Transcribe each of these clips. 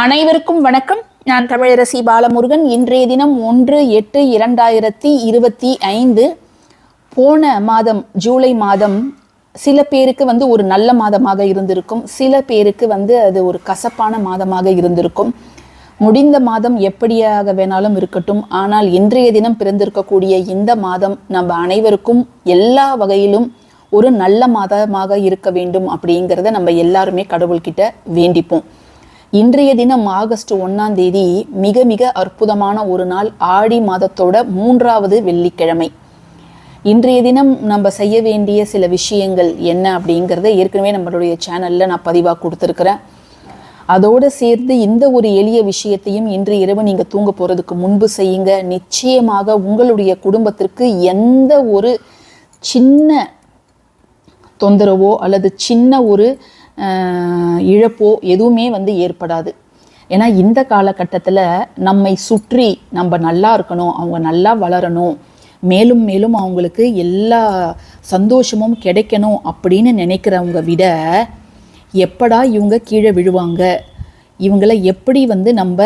அனைவருக்கும் வணக்கம். நான் தமிழரசி பாலமுருகன். இன்றைய தினம் ஒன்று எட்டு இரண்டாயிரத்தி இருபத்தி ஐந்து. போன மாதம் ஜூலை மாதம் சில பேருக்கு வந்து ஒரு நல்ல மாதமாக இருந்திருக்கும். சில பேருக்கு வந்து அது ஒரு கசப்பான மாதமாக இருந்திருக்கும். முடிந்த மாதம் எப்படியாக வேணாலும் இருக்கட்டும். ஆனால் இன்றைய தினம் பிறந்திருக்கக்கூடிய இந்த மாதம் நம்ம அனைவருக்கும் எல்லா வகையிலும் ஒரு நல்ல மாதமாக இருக்க வேண்டும் அப்படிங்கிறத நம்ம எல்லாருமே கடவுள்கிட்ட வேண்டிப்போம். இன்றைய தினம் ஆகஸ்ட் ஒன்றாம் தேதி மிக மிக அற்புதமான ஒரு நாள் ஆடி மாதத்தோட மூன்றாவது வெள்ளிக்கிழமை. இன்றைய தினம் நம்ம செய்ய வேண்டிய சில விஷயங்கள் என்ன அப்படிங்கிறத ஏற்கனவே நம்மளுடைய சேனலில் நான் பதிவாக கொடுத்துருக்குறேன். அதோடு சேர்த்து இந்த ஒரு எளிய விஷயத்தையும் இன்று இரவு நீங்கள் தூங்க போகிறதுக்கு முன்பு செய்யுங்க. நிச்சயமாக உங்களுடைய குடும்பத்திற்கு எந்த ஒரு சின்ன தொந்தரவோ அல்லது சின்ன ஒரு இழப்போ எதுவுமே வந்து ஏற்படாது. ஏன்னா இந்த காலகட்டத்தில் நம்மை சுற்றி நம்ம நல்லா இருக்கணும் அவங்க நல்லா வளரணும் மேலும் மேலும் அவங்களுக்கு எல்லா சந்தோஷமும் கிடைக்கணும் அப்படின்னு நினைக்கிறவங்க விட எப்படா இவங்க கீழே விழுவாங்க? இவங்களை எப்படி வந்து நம்ம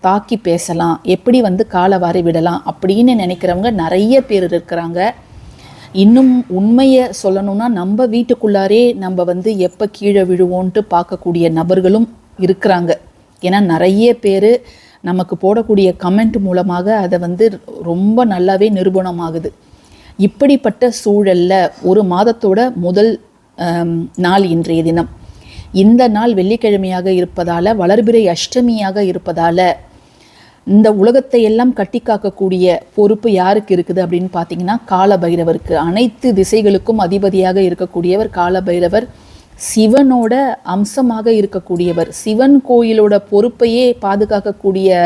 தாக்கி பேசலாம்? எப்படி வந்து காலை வாரி விடலாம்? அப்படின்னு நினைக்கிறவங்க நிறைய பேர் இருக்கிறாங்க. இன்னும் உண்மையை சொல்லணும்னா நம்ம வீட்டுக்குள்ளாரே நம்ம வந்து எப்போ கீழே விழுவோன்ட்டு பார்க்கக்கூடிய நபர்களும் இருக்கிறாங்க. ஏன்னா நிறைய பேர் நமக்கு போடக்கூடிய கமெண்ட் மூலமாக அதை வந்து ரொம்ப நல்லாவே நிரூபணமாகுது. இப்படிப்பட்ட சூழலில் ஒரு மாதத்தோட முதல் நாள் இன்றைய தினம். இந்த நாள் வெள்ளிக்கிழமையாக இருப்பதால் வளர்பிறை அஷ்டமியாக இருப்பதால் இந்த உலகத்தை எல்லாம் கட்டி காக்கக்கூடிய பொறுப்பு யாருக்கு இருக்குது அப்படின்னு பார்த்தீங்கன்னா காலபைரவருக்கு. அனைத்து திசைகளுக்கும் அதிபதியாக இருக்கக்கூடியவர் காலபைரவர். சிவனோட அம்சமாக இருக்கக்கூடியவர். சிவன் கோயிலோட பொறுப்பையே பாதுகாக்கக்கூடிய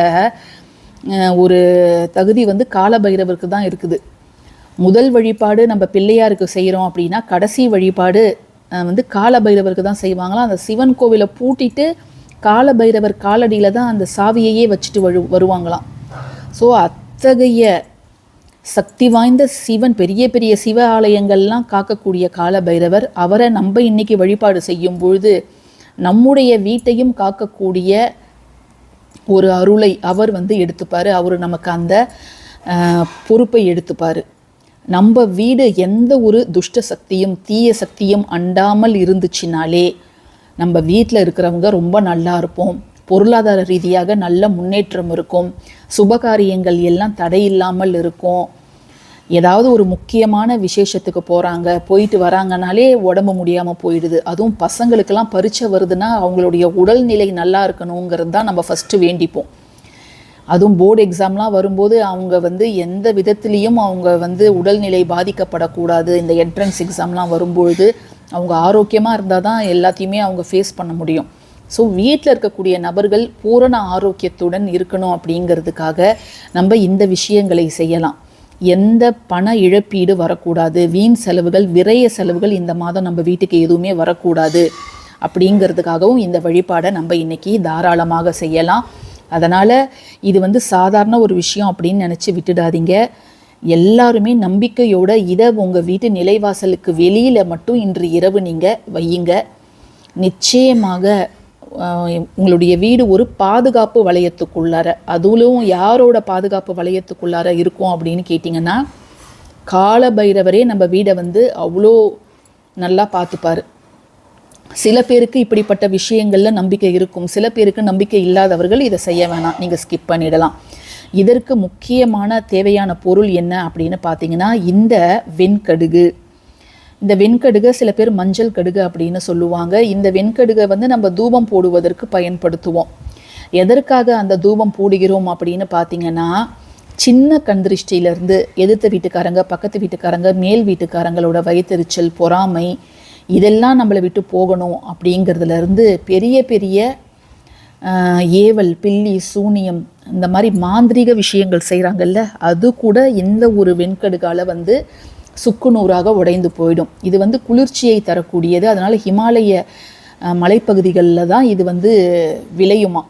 ஒரு தகுதி வந்து காலபைரவருக்கு தான் இருக்குது. முதல் வழிபாடு நம்ம பிள்ளையாருக்கு செய்கிறோம் அப்படின்னா கடைசி வழிபாடு வந்து காலபைரவருக்கு தான் செய்வாங்களாம். அந்த சிவன் கோவிலை பூட்டிட்டு காலபைரவர் காலடியில் தான் அந்த சாவியையே வச்சுட்டு வரு வருவாங்களாம். ஸோ அத்தகைய சக்தி வாய்ந்த சிவன் பெரிய பெரிய சிவ ஆலயங்கள்லாம் காக்கக்கூடிய காலபைரவர் அவரை நம்ம இன்னைக்கு வழிபாடு செய்யும் பொழுது நம்முடைய வீட்டையும் காக்கக்கூடிய ஒரு அருளை அவர் வந்து எடுத்துப்பார். அவர் நமக்கு அந்த பொறுப்பை எடுத்துப்பார். நம்ம வீடு எந்த ஒரு துஷ்ட சக்தியும் தீய சக்தியும் அண்டாமல் இருந்துச்சுனாலே நம்ம வீட்டில் இருக்கிறவங்க ரொம்ப நல்லா இருப்போம். பொருளாதார ரீதியாக நல்ல முன்னேற்றம் இருக்கும். சுபகாரியங்கள் எல்லாம் தடையில்லாமல் இருக்கும். ஏதாவது ஒரு முக்கியமான விசேஷத்துக்கு போகிறாங்க போயிட்டு வராங்கனாலே உடம்பு முடியாமல் போயிடுது. அதுவும் பசங்களுக்கெல்லாம் பரீட்சை வருதுன்னா அவங்களுடைய உடல்நிலை நல்லா இருக்கணுங்கிறது தான் நம்ம ஃபஸ்ட்டு வேண்டிப்போம். அதுவும் போர்டு எக்ஸாம்லாம் வரும்போது அவங்க வந்து எந்த விதத்துலேயும் அவங்க வந்து உடல்நிலை பாதிக்கப்படக்கூடாது. இந்த என்ட்ரன்ஸ் எக்ஸாம்லாம் வரும்பொழுது அவங்க ஆரோக்கியமாக இருந்தால் தான் எல்லாத்தையுமே அவங்க ஃபேஸ் பண்ண முடியும். ஸோ வீட்டில் இருக்கக்கூடிய நபர்கள் பூரண ஆரோக்கியத்துடன் இருக்கணும் அப்படிங்கிறதுக்காக நம்ம இந்த விஷயங்களை செய்யலாம். எந்த பண இழப்பீடு வரக்கூடாது வீண் செலவுகள் விரய செலவுகள் இந்த மாதம் நம்ம வீட்டுக்கு எதுவுமே வரக்கூடாது அப்படிங்கிறதுக்காகவும் இந்த வழிபாடை நம்ம இன்றைக்கி தாராளமாக செய்யலாம். அதனால் இது வந்து சாதாரண ஒரு விஷயம் அப்படின்னு நினச்சி விட்டுடாதீங்க. எல்லாருமே நம்பிக்கையோட இதை உங்கள் வீட்டு நிலைவாசலுக்கு வெளியில் மட்டும் இன்று இரவு நீங்கள் வையுங்க. நிச்சயமாக உங்களுடைய வீடு ஒரு பாதுகாப்பு வளையத்துக்குள்ளார அதுவும் யாரோட பாதுகாப்பு வளையத்துக்குள்ளார இருக்கும் அப்படின்னு கேட்டிங்கன்னா காலபைரவரே நம்ம வீடை வந்து அவ்வளோ நல்லா பார்த்துப்பார். சில பேருக்கு இப்படிப்பட்ட விஷயங்களில் நம்பிக்கை இருக்கும். சில பேருக்கு நம்பிக்கை இல்லாதவர்கள் இதை செய்ய வேணாம். நீங்கள் ஸ்கிப் பண்ணிடலாம். இதற்கு முக்கியமான தேவையான பொருள் என்ன அப்படின்னு பார்த்தீங்கன்னா இந்த வெண்கடுகு. இந்த வெண்கடுகை சில பேர் மஞ்சள் கடுகு அப்படின்னு சொல்லுவாங்க. இந்த வெண்கடுகை வந்து நம்ம தூபம் போடுவதற்கு பயன்படுத்துவோம். எதற்காக அந்த தூபம் போடுகிறோம் அப்படின்னு பார்த்தீங்கன்னா சின்ன கண் திருஷ்டியிலேருந்து எதிர்த்த வீட்டுக்காரங்க பக்கத்து வீட்டுக்காரங்க மேல் வீட்டுக்காரங்களோட வயிற்றெரிச்சல் பொறாமை இதெல்லாம் நம்மளை விட்டு போகணும் அப்படிங்கிறதுலேருந்து பெரிய பெரிய ஏவல் பில்லி சூனியம் இந்த மாதிரி மாந்திரீக விஷயங்கள் செய்கிறாங்கல்ல அது கூட இந்த ஒரு வெண்கடுகால வந்து சுக்குநூறாக உடைந்து போயிடும். இது வந்து குளிர்ச்சியை தரக்கூடியது. அதனால் ஹிமாலய மலைப்பகுதிகளில் தான் இது வந்து விளையுமா?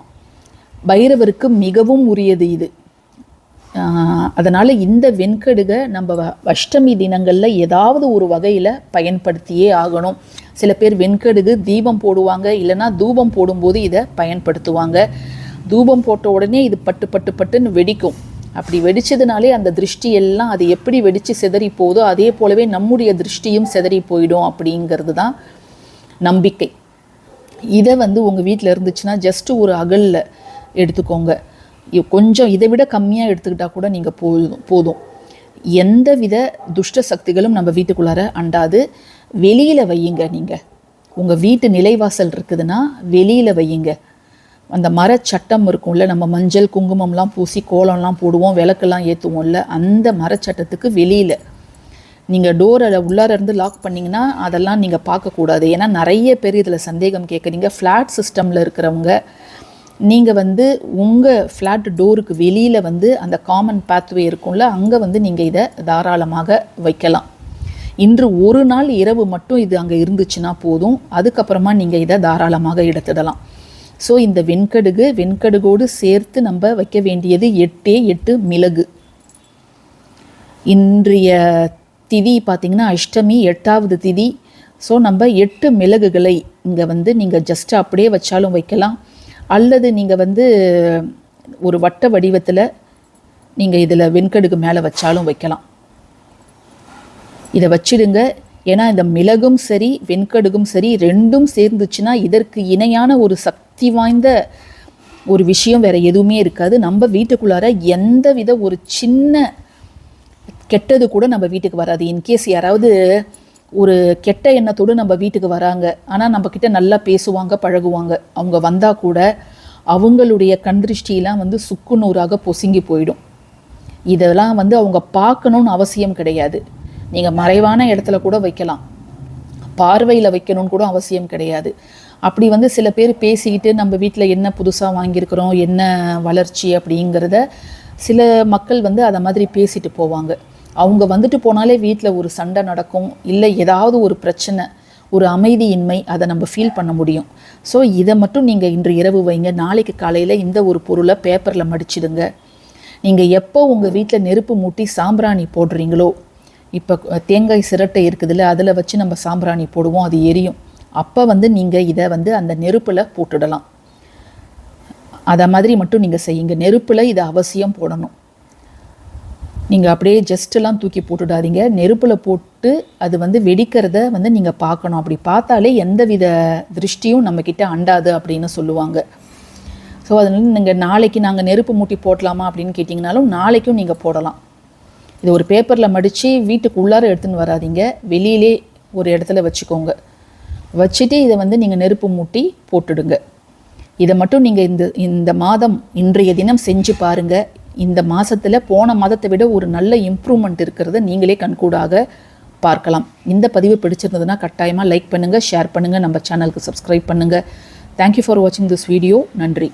பைரவருக்கு மிகவும் உரியது இது. அதனால் இந்த வெண்கடுகை நம்ம வ- அஷ்டமி தினங்களில் ஏதாவது ஒரு வகையில் பயன்படுத்தியே ஆகணும். சில பேர் வெண்கடுகு தீபம் போடுவாங்க இல்லைன்னா தூபம் போடும்போது இதை பயன்படுத்துவாங்க. தூபம் போட்ட உடனே இது பட்டு பட்டு பட்டுன்னு வெடிக்கும். அப்படி வெடிச்சதுனாலே அந்த திருஷ்டி எல்லாம் அது எப்படி வெடித்து சிதறி போகுதோ அதே போலவே நம்முடைய திருஷ்டியும் சிதறி போயிடும் அப்படிங்கிறது தான் நம்பிக்கை. இதை வந்து உங்கள் வீட்டில் இருந்துச்சுன்னா ஜஸ்ட்டு ஒரு அகலில் எடுத்துக்கோங்க. கொஞ்சம் இதை விட கம்மியாக எடுத்துக்கிட்டால் கூட நீங்கள் போதும் போதும். எந்த வித துஷ்ட சக்திகளும் நம்ம வீட்டுக்குள்ளார அண்டாது. வெளியில் வையுங்க நீங்கள் உங்கள் வீட்டு நிலைவாசல் இருக்குதுன்னா வெளியில் வையுங்க. அந்த மரச்சட்டம் இருக்கும்ல நம்ம மஞ்சள் குங்குமம்லாம் பூசி கோலம்லாம் போடுவோம் விளக்கெல்லாம் ஏற்றுவோம்ல அந்த மரச்சட்டத்துக்கு வெளியில். நீங்கள் டோரை உள்ளார இருந்து லாக் பண்ணிங்கன்னா அதெல்லாம் நீங்கள் பார்க்கக்கூடாது. ஏன்னா நிறைய பேர் இதில் சந்தேகம் கேட்குறீங்க. ஃப்ளாட் சிஸ்டமில் இருக்கிறவங்க நீங்கள் வந்து உங்கள் ஃப்ளாட் டோருக்கு வெளியில் வந்து அந்த காமன் பாத்வே இருக்கும்ல அங்கே வந்து நீங்கள் இதை தாராளமாக வைக்கலாம். இன்று ஒரு நாள் இரவு மட்டும் இது அங்கே இருந்துச்சுன்னா போதும். அதுக்கப்புறமா நீங்கள் இதை தாராளமாக எடுத்துடலாம். ஸோ இந்த வெண்கடுகு வெண்கடுகோடு சேர்த்து நம்ம வைக்க வேண்டியது எட்டே எட்டு மிளகு. இன்றைய திதி பார்த்திங்கன்னா அஷ்டமி எட்டாவது திதி. ஸோ நம்ம எட்டு மிளகுகளை இங்கே வந்து நீங்கள் ஜஸ்ட் அப்படியே வச்சாலும் வைக்கலாம். அல்லது நீங்கள் வந்து ஒரு வட்ட வடிவத்தில் நீங்கள் இதில் வெண்கடுகு மேலே வச்சாலும் வைக்கலாம். இதை வச்சிடுங்க. ஏன்னா இந்த மிளகும் சரி வெண்கடுகும் சரி ரெண்டும் சேர்ந்துச்சுன்னா இதற்கு இணையான ஒரு சக்தி வாய்ந்த ஒரு விஷயம் வேற எதுவுமே இருக்காது. நம்ம வீட்டுக்குள்ளார எந்த வித ஒரு சின்ன கெட்டது கூட நம்ம வீட்டுக்கு வராது. இன்கேஸ் யாராவது ஒரு கெட்ட எண்ணத்தோடு நம்ம வீட்டுக்கு வராங்க. ஆனால் நம்ம கிட்ட நல்லா பேசுவாங்க பழகுவாங்க. அவங்க வந்தால் கூட அவங்களுடைய கண் திருஷ்டியெல்லாம் வந்து சுக்குநூறாக பொசுங்கி போயிடும். இதெல்லாம் வந்து அவங்க பார்க்கணும்னு அவசியம் கிடையாது. நீங்கள் மறைவான இடத்துல கூட வைக்கலாம். பார்வையில் வைக்கணும்னு கூட அவசியம் கிடையாது. அப்படி வந்து சில பேர் பேசிக்கிட்டு நம்ம வீட்டில் என்ன புதுசாக வாங்கியிருக்கிறோம் என்ன வளர்ச்சி அப்படிங்கிறத சில மக்கள் வந்து அதை மாதிரி பேசிட்டு போவாங்க. அவங்க வந்துட்டு போனாலே வீட்டில் ஒரு சண்டை நடக்கும் இல்லை ஏதாவது ஒரு பிரச்சனை ஒரு அமைதியின்மை அதை நம்ம ஃபீல் பண்ண முடியும். ஸோ இதை மட்டும் நீங்கள் இன்று இரவு வைங்க. நாளைக்கு காலையில் இந்த ஒரு பொருளை பேப்பரில் மடிச்சிடுங்க. நீங்கள் எப்போ உங்கள் வீட்டில் நெருப்பு மூட்டி சாம்பிராணி போடுறீங்களோ இப்போ தேங்காய் சிரட்டை இருக்குதுல்ல அதில் வச்சு நம்ம சாம்பிராணி போடுவோம் அது எரியும். அப்போ வந்து நீங்கள் இதை வந்து அந்த நெருப்பில் போட்டுடலாம். அதை மாதிரி மட்டும் நீங்கள் செய்யுங்க. நெருப்பில் இதை அவசியம் போடணும். நீங்கள் அப்படியே ஜஸ்ட்டெல்லாம் தூக்கி போட்டுடாதீங்க. நெருப்பில் போட்டு அது வந்து வெடிக்கிறத வந்து நீங்கள் பார்க்கணும். அப்படி பார்த்தாலே எந்தவித திருஷ்டியும் நம்மக்கிட்ட அண்டாது அப்படின்னு சொல்லுவாங்க. ஸோ அதனால நீங்கள் நாளைக்கு நாங்கள் நெருப்பு மூட்டி போடலாமா அப்படின்னு கேட்டிங்கனாலும் நாளைக்கும் நீங்கள் போடலாம். இது ஒரு பேப்பரில் மடித்து வீட்டுக்கு உள்ளார எடுத்துன்னு வராதீங்க. வெளியிலே ஒரு இடத்துல வச்சுக்கோங்க. வச்சுட்டு இதை வந்து நீங்கள் நெருப்பு மூட்டி போட்டுடுங்க. இதை மட்டும் நீங்கள் இந்த இந்த மாதம் இன்றைய தினம் செஞ்சு பாருங்க. இந்த மாதத்தில் போன மாதத்தை விட ஒரு நல்ல இம்ப்ரூவ்மெண்ட் இருக்கிறத நீங்களே கண்கூடாக பார்க்கலாம். இந்த பதிவு பிடிச்சிருந்ததுன்னா கட்டாயமாக லைக் பண்ணுங்கள் ஷேர் பண்ணுங்கள் நம்ம சேனலுக்கு சப்ஸ்கிரைப் பண்ணுங்கள் தேங்க்யூ ஃபார் வாட்சிங் திஸ் வீடியோ நன்றி.